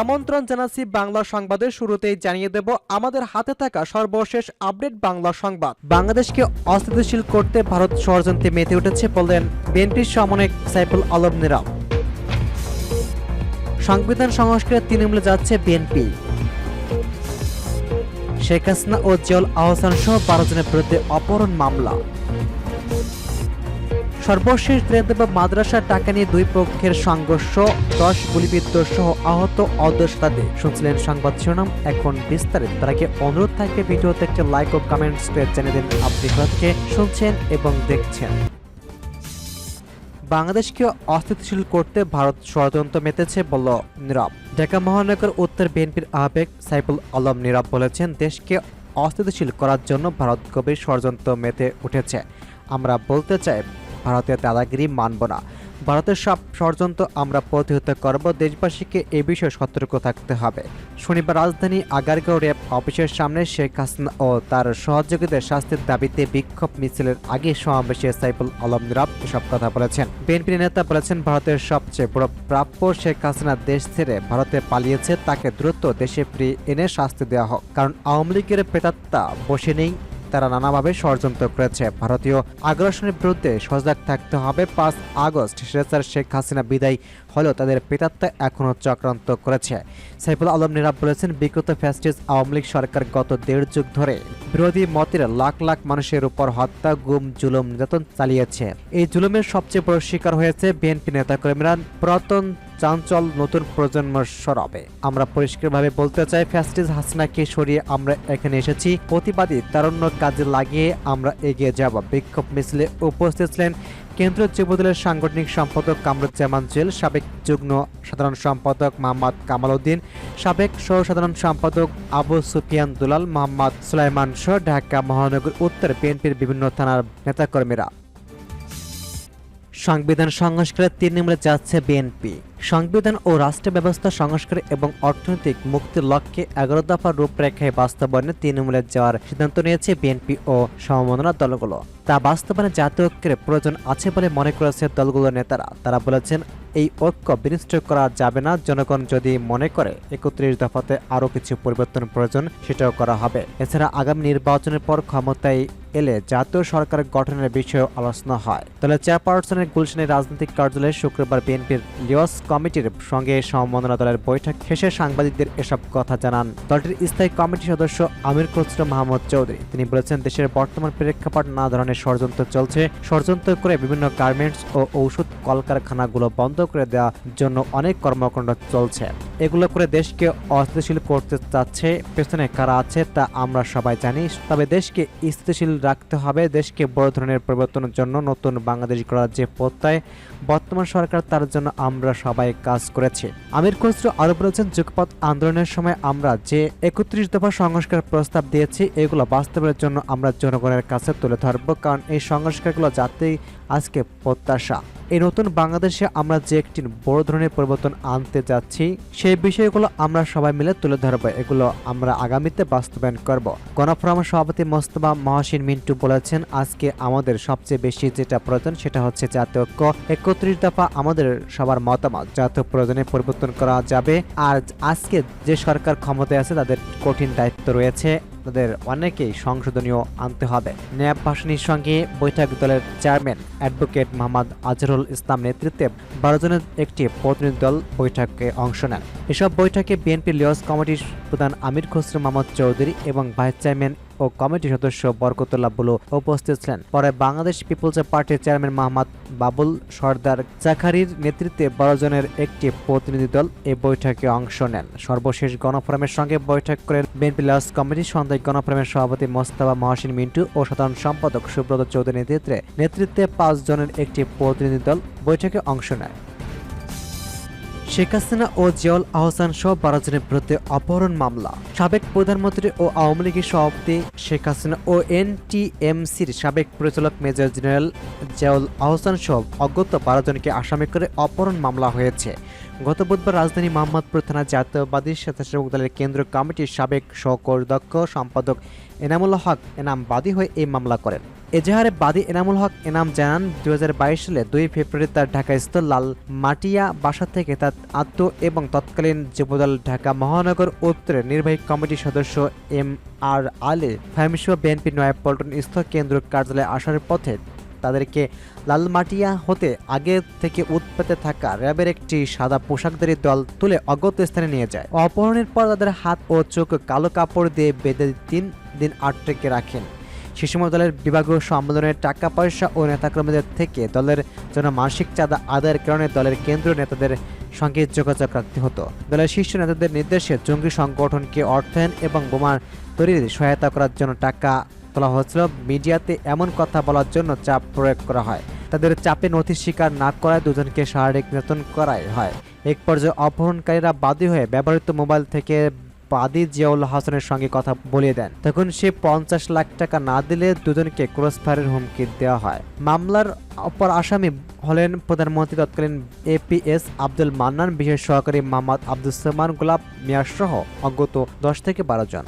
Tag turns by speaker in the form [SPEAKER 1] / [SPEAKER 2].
[SPEAKER 1] আমন্ত্রণ জানাচ্ছি বাংলা সংবাদের শুরুতেই জানিয়ে দেব আমাদের হাতে থাকা সর্বশেষ আপডেট বাংলা সংবাদ। বাংলাদেশকে অস্থিতিশীল করতে ভারত ষড়যন্ত্রে মেতে উঠেছে বললেন বিএনপির সমন্বয়ক সাইফুল আলম নিরাম। সংবিধান সংস্কারে তৃণমূলে যাচ্ছে বিএনপি। শেখ হাসিনা ও জিয়াউল আহসান সহ বারো জনের বিরুদ্ধে অপহরণ মামলা। সর্বশেষ দেব মাদ্রাসার টাকা নিয়ে দুই পক্ষের সংঘর্ষ, দশ গুলিবিদ্ধ সহ আহত শতাধিক শুনছিলেন সংবাদ শিরোনাম। এখন বিস্তারিত। তার আগে অনুরোধ থাকবে ভিডিওতে একটি লাইক ও কমেন্টস করে জেনে দিন। আপনি কোথাকে শুনছেন এবং দেখছেন। বাংলাদেশকে অস্থিতিশীল করতে ভারত ষড়যন্ত্র মেতেছে বলল নীরব। ঢাকা মহানগর উত্তর বিএনপির আহ্বেক সাইফুল আলম নীরব বলেছেন, দেশকে অস্থিতিশীল করার জন্য ভারত গভীর ষড়যন্ত্র মেতে উঠেছে। আমরা বলতে চাই ভারতের দাদাগিরি মানব না। ভারতের সব ষড়যন্ত্র আমরা প্রতিহত করব, দেশবাসীকে এ বিষয়ে সতর্ক থাকতে হবে। শনিবার রাজধানী আগারগাঁও র্যাব অফিসের সামনে শেখ হাসিনা ও তার সহযোগীদের শাস্তির দাবিতে বিক্ষোভ মিছিলের আগে সমাবেশে সাইফুল আলম নিরাব এসব কথা বলেছেন। বিএনপি নেতা বলেছেন, ভারতের সবচেয়ে বড় প্রাপ্য শেখ হাসিনা দেশ ছেড়ে ভারতে পালিয়েছে, তাকে দ্রুত দেশে ফিরিয়ে এনে শাস্তি দেওয়া হোক। কারণ আওয়ামী লীগের প্রেতাত্মা বসে নেই তারা নানাভাবে ষড়যন্ত্র করেছে। ভারতীয় আগ্রাসনের বিরুদ্ধে সজাগ থাকতে হবে। পাঁচ আগস্ট শেরেচার শেখ হাসিনা বিদায় হলেও তাদের পেতাত্তা এখনও চক্রান্ত করেছে। সাইফুল আলম নিরাব বলেছেন বিগত ফ্যাস্টিস আওয়ামী লীগ সরকার গত দেড় যুগ ধরে বিরোধী মতের লাখ লাখ মানুষের উপর হত্যা, গুম, জুলুম নির্যাতন চালিয়েছে। এই জুলুমের সবচেয়ে বড় শিকার হয়েছে বিএনপি নেতাকর্মীরা। পুরাতন চাঞ্চল নতুন প্রজন্মের সরবে। আমরা পরিষ্কারভাবে বলতে চাই ফ্যাস্টিস হাসিনাকে সরিয়ে আমরা এখানে এসেছি। প্রতিবাদী তারুণ্য কাজে লাগিয়ে আমরা এগিয়ে যাব। বিক্ষোভ মিছিলে উপস্থিত ছিলেন কেন্দ্রীয় যুবদলের সাংগঠনিক সম্পাদক কামরুজ্জামান জেল, সাবেক যুগ্ম সাধারণ সম্পাদক মোহাম্মদ কামাল উদ্দিন, সাবেক সহ সাধারণ সম্পাদক আবু সুফিয়ান দুলাল, মোহাম্মদ সুলাইমান সহ ঢাকা মহানগর উত্তর বিএনপির বিভিন্ন থানার নেতাকর্মীরা। সংবিধান সংস্কারে তৃণমূলে যাচ্ছে বিএনপি সংবিধান ও রাষ্ট্র ব্যবস্থা সংস্কার এবং অর্থনৈতিক মুক্তির লক্ষ্যে এগারো দফা রূপরেখায় বাস্তবায়নে তৃণমূলে যাওয়ার সিদ্ধান্ত নিয়েছে বিএনপি ও সমমনা দলগুলো। তা বাস্তবায়নে জাতীয় ঐক্যের প্রয়োজন আছে বলে মনে করেছে দলগুলোর নেতারা। তারা বলেছেন, এই ঐক্য বিনিষ্ট করা যাবে না। জনগণ যদি মনে করে একত্রিশ দফাতে আরও কিছু পরিবর্তন প্রয়োজন, সেটাও করা হবে। এছাড়া আগামী নির্বাচনের পর ক্ষমতায় এলে জাতীয় সরকার গঠনের বিষয়েও আলোচনা হয়। দলের চেয়ারপারসনের গুলশানের রাজনৈতিক কার্যালয়ে শুক্রবার বিএনপির লিওস কমিটির সঙ্গে সমন্বয় দলের বৈঠক শেষে সাংবাদিকদের এসব কথা জানান। দলটির স্থায়ী কমিটির সদস্য আমির খসরু মাহমুদ চৌধুরী। তিনি বলেছেন, দেশের বর্তমান প্রেক্ষাপট নানা ধরনের ষড়যন্ত্র চলছে। ষড়যন্ত্র করে বিভিন্ন গার্মেন্টস ও ঔষধ কলকারখানাগুলো বন্ধ করে দেওয়ার জন্য অনেক কর্মকাণ্ড চলছে। এগুলো করে দেশকে অস্থিতিশীল করতে চাচ্ছে। পেছনে কারা আছে তা আমরা সবাই জানি, তবে দেশকে স্থিতিশীল রাখতে হবে। দেশকে বড় ধরনের পরিবর্তনের জন্য নতুন বাংলাদেশ গড়ার যে প্রত্যয় বর্তমান সরকার, তার জন্য আমরা সবাই কাজ করেছি। আমির খসরু আরও বলেছেন যুগপথ আন্দোলনের সময় আমরা যে একত্রিশ দফা সংস্কার প্রস্তাব দিয়েছি, এগুলো বাস্তবের জন্য আমরা জনগণের কাছে তুলে ধরব। কারণ এই সংস্কারগুলো যাতেই আজকে প্রত্যাশা। এই নতুন বাংলাদেশে আমরা যে একটি বড় ধরনের পরিবর্তন আনতে যাচ্ছি, সেই বিষয়গুলো আমরা সবাই মিলে তুলে ধরবো। এগুলো আমরা আগামীতে বাস্তবায়ন করব। গণফোরাম সভাপতি মোস্তফা মহাসিন মিন্টু বলেছেন, আজকে আমাদের সবচেয়ে বেশি যেটা প্রয়োজন সেটা হচ্ছে জাতীয় ঐক্য। একত্রিশ দফা আমাদের সবার মতামত। জাতীয় প্রয়োজনে পরিবর্তন করা যাবে। আর আজকে যে সরকার ক্ষমতায় আছে, তাদের কঠিন দায়িত্ব রয়েছে। তাদের অনেকেই সংশোধনীয় আনতে হবে। ন্যাব ভাসানির সঙ্গে বৈঠক দলের চেয়ারম্যান অ্যাডভোকেট মোহাম্মদ আজহারুল ইসলাম নেতৃত্বে বারো জনের একটি প্রতিনিধি দল বৈঠকে অংশ নেন। এসব বৈঠকে বিএনপি লিয়স কমিটির প্রধান আমির খসরু মোহাম্মদ চৌধুরী এবং ভাইস চেয়ারম্যান ও কমিটি সদস্য বরকতুল্লাহ বুলু উপস্থিত ছিলেন। পরে বাংলাদেশ পিপুলস পার্টির চেয়ারম্যান মোহাম্মদ বাবুল সর্দার জাখারির নেতৃত্বে বারো জনের একটি প্রতিনিধি দল এই বৈঠকে অংশ নেন। সর্বশেষ গণফোরামের সঙ্গে বৈঠক করেন বিএনপি লস কমিটি সন্ধ্যায় গণফোরামের সভাপতি মোস্তাফা মহাসিন মিন্টু ও সাধারণ সম্পাদক সুব্রত চৌধুরী নেতৃত্বে নেতৃত্বে পাঁচ জনের একটি প্রতিনিধি দল বৈঠকে অংশ নেয়। শেখ হাসিনা ও জিয়াউল আহসান সহ বারো জনের বিরুদ্ধে অপহরণ মামলা। সাবেক প্রধানমন্ত্রী ও আওয়ামী লীগের সভাপতি শেখ হাসিনা ও এনটিএমসির সাবেক পরিচালক মেজর জেনারেল জিয়াউল আহসান সহ অজ্ঞত বারো জনকে আসামি করে অপহরণ মামলা হয়েছে। গত বুধবার রাজধানী মোহাম্মদপুর থানা জাতীয়বাদী স্বেচ্ছাসেবক দলের কেন্দ্রীয় কমিটির সাবেক সহকর্দক্ষ সম্পাদক এনামুল হক এনাম বাদী হয়ে এই মামলা করেন। এজাহারে বাদী এনামুল হক এনাম জানান দু হাজার বাইশ সালে দুই ফেব্রুয়ারি তার ঢাকাস্থ লাল মাটিয়া বাসা থেকে তার আত্ম এবং তৎকালীন যুবদল ঢাকা মহানগর উত্তরের নির্বাহী কমিটির সদস্য এম আর আলী ফার্মিসহ বিএনপি নয়াপল্টন স্থল কেন্দ্র কার্যালয়ে আসার পথে তাদেরকে লালমাটিয়া হতে আগে থেকে উৎপেতে থাকা র্যাবের একটি সাদা পোশাকধারী দল তুলে অজ্ঞাত স্থানে নিয়ে যায়। অপহরণের পর তাদের হাত ও চোখ কালো কাপড় দিয়ে বেঁধে তিন দিন আটকে রাখেন। সে সময় দলের বিভাগীয় সম্মেলনের টাকা পয়সা ও নেতাকর্মীদের থেকে দলের জন্য মানসিক চাঁদা আদায়ের কারণে দলের কেন্দ্রীয় নেতাদের সঙ্গে যোগাযোগ রাখতে হতো। দলের শীর্ষ নেতাদের নির্দেশে জঙ্গি সংগঠনকে অর্থায়ন এবং বোমার তৈরির সহায়তা করার জন্য টাকা তোলা হয়েছিল। মিডিয়াতে এমন কথা বলার জন্য চাপ প্রয়োগ করা হয়। তাদের চাপে নথি স্বীকার না করায় দুজনকে শারীরিক নির্যাতন করাই হয়। এক পর্যায়ে অপহরণকারীরা বাদী হয়ে ব্যবহৃত মোবাইল থেকে বাদী জিয়াউল হাসানের সঙ্গে কথা বলিয়ে দেন। তখন সে পঞ্চাশ লাখ টাকা না দিলে দুজনকে ক্রস ফায়ারের হুমকি দেওয়া হয়। মামলার অপর আসামি হলেন প্রধানমন্ত্রী তৎকালীন এপিএস আব্দুল মান্নান, বিশেষ সহকারী মোহাম্মদ আব্দুল সামান গোলাপ মিয়ার সহ অজ্ঞত দশ থেকে বারো জন।